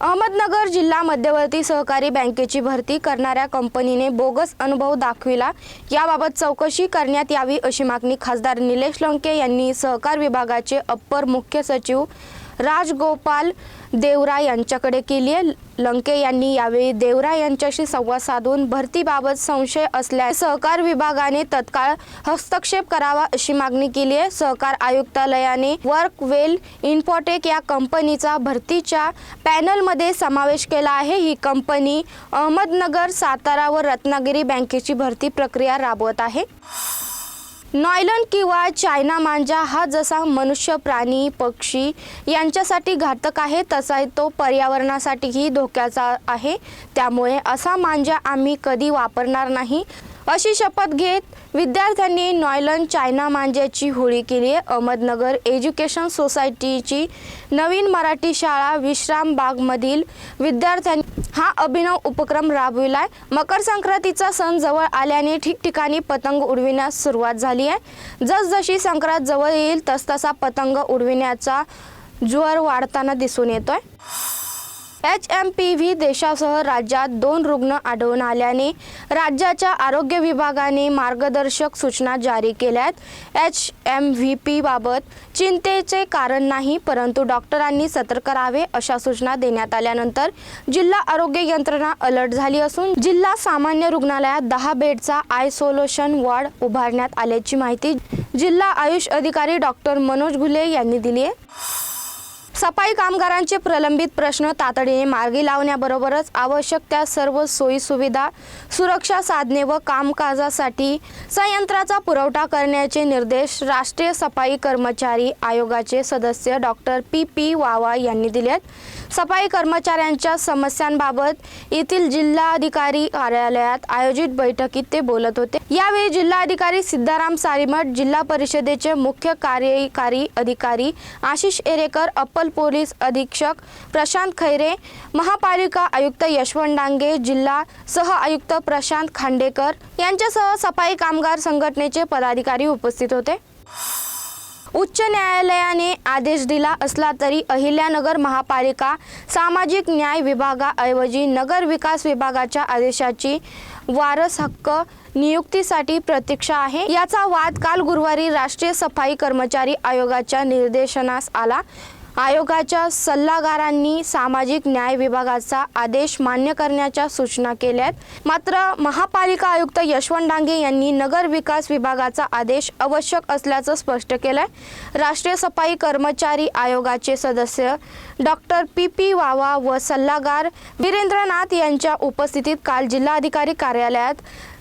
अहमदनगर जिल्हा मध्यवर्ती सहकारी बँकेची भरती करणाऱ्या कंपनीने बोगस अनुभव दाखविला. याबाबत चौकशी करण्यात यावी अशी मागणी खासदार निलेश लंके यांनी सहकार विभागाचे अप्पर मुख्य सचिव राजगोपाल देवरा यांच्याकडे केली आहे. लंके यांनी यावेळी देवरा यांच्याशी संवाद साधून भरतीबाबत संशय असल्यास सहकार विभागाने तत्काळ हस्तक्षेप करावा अशी मागणी केली आहे. सहकार आयुक्तालयाने वर्क वेल इन्फोटेक या कंपनीचा भरतीच्या पॅनलमध्ये समावेश केला आहे. ही कंपनी अहमदनगर सातारा व रत्नागिरी बँकेची भरती प्रक्रिया राबवत आहे. नॉयलन किंवा चायना मांजा हा जसा मनुष्य प्राणी पक्षी यांच्यासाठी घातक आहे तसा तो पर्यावरणासाठीही धोक्याचा आहे. त्यामुळे असा मांजा आम्ही कधी वापरणार नाही. अशी शपथ घेत विद्यार्थ्यांनी नॉयलन चायना मांज्याची होळी केली आहे. अहमदनगर एज्युकेशन सोसायटीची नवीन मराठी शाळा विश्रामबागमधील विद्यार्थ्यांनी हा अभिनव उपक्रम राबविलाय. मकर संक्रांतीचा सण जवळ आल्याने ठिकठिकाणी पतंग उडविण्यास सुरुवात झाली आहे. जसजशी संक्रांत जवळ येईल तसतसा पतंग उडविण्याचा ज्वर वाढताना दिसून येतोय. एच एम पी व्ही देशासह राज्यात दोन रुग्ण आढळून आल्याने राज्याच्या आरोग्य विभागाने मार्गदर्शक सूचना जारी केल्यात. एच एम व्ही पी बाबत चिंतेचे कारण नाही परंतु डॉक्टरांनी सतर्क करावे अशा सूचना देण्यात आल्यानंतर जिल्हा आरोग्य यंत्रणा अलर्ट झाली असून जिल्हा सामान्य रुग्णालयात दहा बेडचा आयसोलेशन वॉर्ड उभारण्यात आल्याची माहिती जिल्हा आयुष अधिकारी डॉक्टर मनोज घुले यांनी दिली आहे. सफाई कामगारांचे प्रलंबित प्रश्न तातडीने मार्गी लावण्याबरोबरच आवश्यक त्या सर्व सोयीसुविधा सुरक्षा साधने व कामकाजासाठी संयंत्राचा पुरवठा करण्याचे निर्देश राष्ट्रीय सफाई कर्मचारी आयोगाचे सदस्य डॉक्टर पी पी वावा यांनी दिले आहेत सफाई कर्मचाऱ्यांच्या समस्यांबाबत येथील जिल्हाधिकारी कार्यालयात आयोजित बैठकीत ते बोलत होते. यावेळी जिल्हाधिकारी सिद्धाराम सारीमठ जिल्हा परिषदेचे मुख्य कार्यकारी अधिकारी आशिष एरेकर अप्पल पोलीस अधीक्षक प्रशांत खैरे महापालिका आयुक्त यशवंत डांगे जिल्हा सह आयुक्त प्रशांत खांडेकर यांच्यासह सफाई कामगार संघटनेचे पदाधिकारी उपस्थित होते. उच्च न्यायालयाने आदेश दिला असला तरी अहिल्यानगर महापालिका सामाजिक न्याय विभागाऐवजी नगर विकास विभागाच्या आदेशाची वारस हक्क नियुक्तीसाठी प्रतीक्षा आहे. याचा वाद काल गुरुवारी राष्ट्रीय सफाई कर्मचारी आयोगाच्या निर्देशनास आला. आयोगाच्या सल्लागारांनी सामाजिक न्याय विभागाचा आदेश मान्य करण्याच्या सूचना केल्यात. मात्र महापालिका आयुक्त यशवंत डांगे यांनी नगर विकास विभागाचा आदेश आवश्यक असल्याचं स्पष्ट केलंय. राष्ट्रीय सफाई कर्मचारी आयोगाचे सदस्य डॉक्टर पी पी वावा व सल्लागार वीरेंद्रनाथ यांच्या उपस्थितीत काल जिल्हाधिकारी कार्यालयात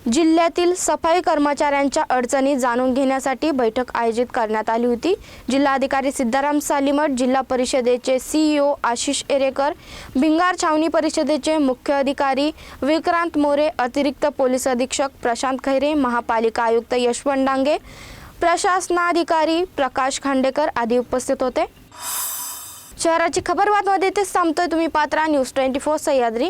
जिल्ह्यातील सफाई कर्मचाऱ्यांच्या अडचणी जाणून घेण्यासाठी बैठक आयोजित करण्यात आली होती. जिल्हाधिकारी सिद्धाराम सालीमठ जिल्हा परिषदेचे सीईओ आशिष एरेकर भिंगार छावणी परिषदेचे मुख्य अधिकारी विक्रांत मोरे अतिरिक्त पोलीस अधीक्षक प्रशांत खैरे महापालिका आयुक्त यशवंत डांगे प्रशासनाधिकारी प्रकाश खांडेकर आदी उपस्थित होते. शहराची खबरबातमध्ये इथेच थांबतोय तुम्ही पात्रा न्यूज ट्वेंटी फोर सह्याद्री.